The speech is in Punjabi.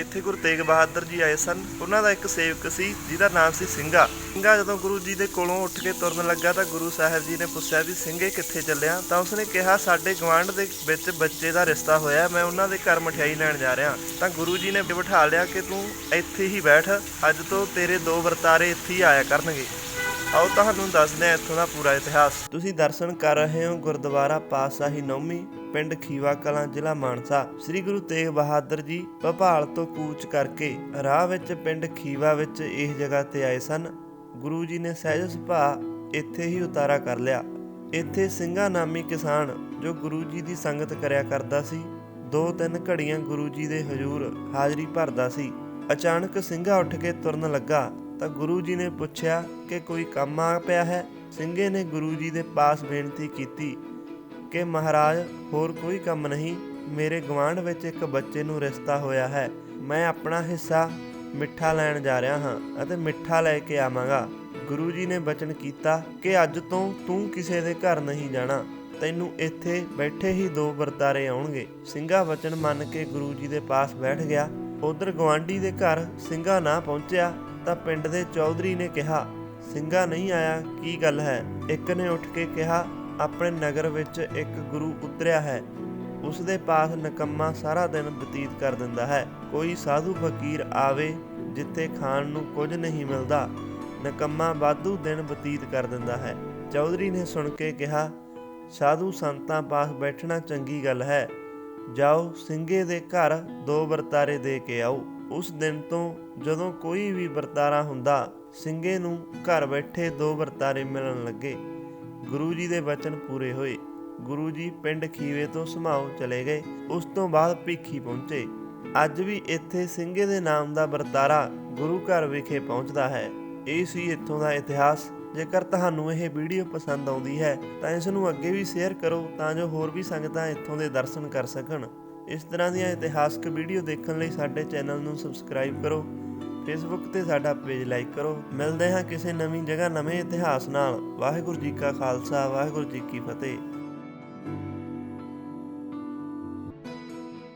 ਇੱਥੇ ਗੁਰੂ ਤੇਗ ਬਹਾਦਰ ਜੀ ਆਏ ਸਨ। ਉਹਨਾਂ ਦਾ ਇੱਕ ਸੇਵਕ ਸੀ, ਜਿਹਦਾ ਨਾਮ ਸੀ ਸਿੰਘਾ। ਸਿੰਘਾ ਜਦੋਂ ਗੁਰੂ ਜੀ ਦੇ ਕੋਲੋਂ ਉੱਠ ਕੇ ਤੁਰਨ ਲੱਗਾ ਤਾਂ ਗੁਰੂ ਸਾਹਿਬ ਜੀ ਨੇ ਪੁੱਛਿਆ ਵੀ ਸਿੰਘੇ ਕਿੱਥੇ ਚੱਲਿਆ? ਤਾਂ ਉਸਨੇ ਕਿਹਾ, ਸਾਡੇ ਗਵਾਂਢ ਦੇ ਵਿੱਚ ਬੱਚੇ ਦਾ ਰਿਸ਼ਤਾ ਹੋਇਆ, ਮੈਂ ਉਹਨਾਂ ਦੇ ਘਰ ਮਠਿਆਈ ਲੈਣ ਜਾ ਰਿਹਾ। ਤਾਂ ਗੁਰੂ ਜੀ ਨੇ ਬਿਠਾ ਲਿਆ ਕਿ ਤੂੰ ਇੱਥੇ ਹੀ ਬੈਠ, ਅੱਜ ਤੋਂ ਤੇਰੇ ਦੋ ਵਰਤਾਰੇ ਇੱਥੇ ਹੀ ਆਇਆ ਕਰਨਗੇ। ਆਓ ਤੁਹਾਨੂੰ ਦੱਸਦੇ ਹਾਂ ਇੱਥੋਂ ਦਾ ਪੂਰਾ ਇਤਿਹਾਸ। ਤੁਸੀਂ ਦਰਸ਼ਨ ਕਰ ਰਹੇ ਹੋ ਗੁਰਦੁਆਰਾ ਪਾਤਸ਼ਾਹੀ ਨੌਮੀ ਪਿੰਡ ਖੀਵਾ ਕਲਾਂ, ਜ਼ਿਲ੍ਹਾ ਮਾਨਸਾ। ਸ੍ਰੀ ਗੁਰੂ ਤੇਗ ਬਹਾਦਰ ਜੀ ਭੋਪਾਲ ਤੋਂ ਕੂਚ ਕਰਕੇ ਰਾਹ ਵਿੱਚ, ਪਿੰਡ ਖੀਵਾ ਵਿੱਚ ਇਸ ਜਗ੍ਹਾ ਤੇ ਆਏ ਸਨ। ਗੁਰੂ ਜੀ ਨੇ ਸਹਿਜ ਸੁਭਾਅ ਇੱਥੇ ਹੀ ਉਤਾਰਾ ਕਰ ਲਿਆ। ਇੱਥੇ ਸਿੰਘਾ ਨਾਮੀ ਕਿਸਾਨ ਜੋ ਗੁਰੂ ਜੀ ਦੀ ਸੰਗਤ ਕਰਿਆ ਕਰਦਾ ਸੀ, ਦੋ ਤਿੰਨ ਘੜੀਆਂ ਗੁਰੂ ਜੀ ਦੇ ਹਜ਼ੂਰ ਹਾਜ਼ਰੀ ਭਰਦਾ ਸੀ। ਅਚਾਨਕ ਸਿੰਘਾ ਉੱਠ ਕੇ ਤੁਰਨ ਲੱਗਾ। ਤਾਂ ਗੁਰੂ ਜੀ ਨੇ ਪੁੱਛਿਆ ਕਿ ਕੋਈ ਕੰਮ ਆ ਪਿਆ ਹੈ? ਸਿੰਘੇ ਨੇ ਗੁਰੂ ਜੀ ਦੇ ਪਾਸ ਬੇਨਤੀ ਕੀਤੀ ਕਿ ਮਹਾਰਾਜ, ਹੋਰ ਕੋਈ ਕੰਮ ਨਹੀਂ। ਮੇਰੇ ਗਵਾਂਢ ਵਿੱਚ ਇੱਕ ਬੱਚੇ ਨੂੰ ਰਿਸ਼ਤਾ ਹੋਇਆ ਹੈ। ਮੈਂ ਆਪਣਾ ਹਿੱਸਾ ਮਿੱਠਾ ਲੈਣ ਜਾ ਰਿਹਾ ਹਾਂ ਅਤੇ ਮਿੱਠਾ ਲੈ ਕੇ ਆਵਾਂਗਾ। ਗੁਰੂ ਜੀ ਨੇ ਬਚਨ ਕੀਤਾ ਕਿ ਅੱਜ ਤੋਂ ਤੂੰ ਕਿਸੇ ਦੇ ਘਰ ਨਹੀਂ ਜਾਣਾ। ਤੈਨੂੰ ਇੱਥੇ ਬੈਠੇ ਹੀ ਦੋ ਵਰਤਾਰੇ ਆਉਣਗੇ। ਸਿੰਘਾ ਵਚਨ ਮੰਨ ਕੇ ਗੁਰੂ ਜੀ ਦੇ ਪਾਸ ਬੈਠ ਗਿਆ। ਉਧਰ ਗਵਾਂਢੀ ਦੇ ਘਰ ਸਿੰਘਾ ਨਾ ਪਹੁੰਚਿਆ। ਤਾਂ ਪਿੰਡ ਦੇ ਚੌਧਰੀ ਨੇ ਕਿਹਾ, ਸਿੰਘਾ ਨਹੀਂ ਆਇਆ, ਕੀ ਗੱਲ ਹੈ? ਇੱਕ ਨੇ ਉੱਠ ਕੇ ਕਿਹਾ, ਆਪਣੇ ਨਗਰ ਵਿੱਚ ਇੱਕ ਗੁਰੂ ਉਤਰਿਆ ਹੈ। ਉਸ ਦੇ ਪਾਸ ਨਕੰਮਾ ਸਾਰਾ ਦਿਨ ਬਤੀਤ ਕਰ ਦਿੰਦਾ ਹੈ। ਕੋਈ ਸਾਧੂ ਫਕੀਰ ਆਵੇ, ਜਿੱਥੇ ਖਾਣ ਨੂੰ ਕੁਝ ਨਹੀਂ ਮਿਲਦਾ। ਨਕੰਮਾ ਵਾਧੂ ਦਿਨ ਬਤੀਤ ਕਰ ਦਿੰਦਾ ਹੈ। ਚੌਧਰੀ ਨੇ ਸੁਣ ਕੇ ਕਿਹਾ, ਸਾਧੂ ਸੰਤਾਂ ਪਾਸ ਬੈਠਣਾ ਚੰਗੀ ਗੱਲ ਹੈ। ਜਾਓ, ਸਿੰਘੇ ਦੇ ਘਰ ਦੋ ਵਰਤਾਰੇ ਦੇ ਕੇ ਆਓ। ਉਸ ਦਿਨ ਤੋਂ ਜਦੋਂ ਕੋਈ ਵੀ ਵਰਤਾਰਾ ਹੁੰਦਾ, ਸਿੰਘੇ ਨੂੰ ਘਰ ਬੈਠੇ ਦੋ ਵਰਤਾਰੇ ਮਿਲਣ ਲੱਗੇ। ਗੁਰੂ ਜੀ ਦੇ ਵਚਨ ਪੂਰੇ ਹੋਏ। ਗੁਰੂ ਜੀ ਪਿੰਡ ਖੀਵੇ ਤੋਂ ਸਮਾਉ ਚਲੇ ਗਏ। ਉਸ ਤੋਂ ਬਾਅਦ ਭੀਖੀ ਪਹੁੰਚੇ। ਅੱਜ ਵੀ ਇੱਥੇ ਸਿੰਘੇ ਦੇ ਨਾਮ ਦਾ ਵਰਤਾਰਾ ਗੁਰੂ ਘਰ ਵਿਖੇ ਪਹੁੰਚਦਾ ਹੈ। ਇਹ ਸੀ ਇੱਥੋਂ ਦਾ ਇਤਿਹਾਸ। ਜੇਕਰ ਤੁਹਾਨੂੰ ਇਹ ਵੀਡੀਓ ਪਸੰਦ ਆਉਂਦੀ ਹੈ, ਤਾਂ ਇਸ ਨੂੰ ਅੱਗੇ ਵੀ ਸ਼ੇਅਰ ਕਰੋ, ਤਾਂ ਜੋ ਹੋਰ ਵੀ ਸੰਗਤਾਂ ਇੱਥੋਂ ਦੇ ਦਰਸ਼ਨ ਕਰ ਸਕਣ। ਇਸ ਤਰ੍ਹਾਂ ਦੀਆਂ ਇਤਿਹਾਸਕ ਵੀਡੀਓ ਦੇਖਣ ਲਈ ਸਾਡੇ ਚੈਨਲ ਨੂੰ ਸਬਸਕ੍ਰਾਈਬ ਕਰੋ ਫੇਸਬੁੱਕ ਤੇ ਸਾਡਾ ਪੇਜ ਲਾਈਕ ਕਰੋ। ਮਿਲਦੇ ਹਾਂ ਕਿਸੇ ਨਵੀਂ ਜਗ੍ਹਾ ਨਵੇਂ ਇਤਿਹਾਸ ਨਾਲ। ਵਾਹਿਗੁਰੂ ਜੀ ਕਾ ਖਾਲਸਾ, ਵਾਹਿਗੁਰੂ ਜੀ ਕੀ ਫਤਿਹ।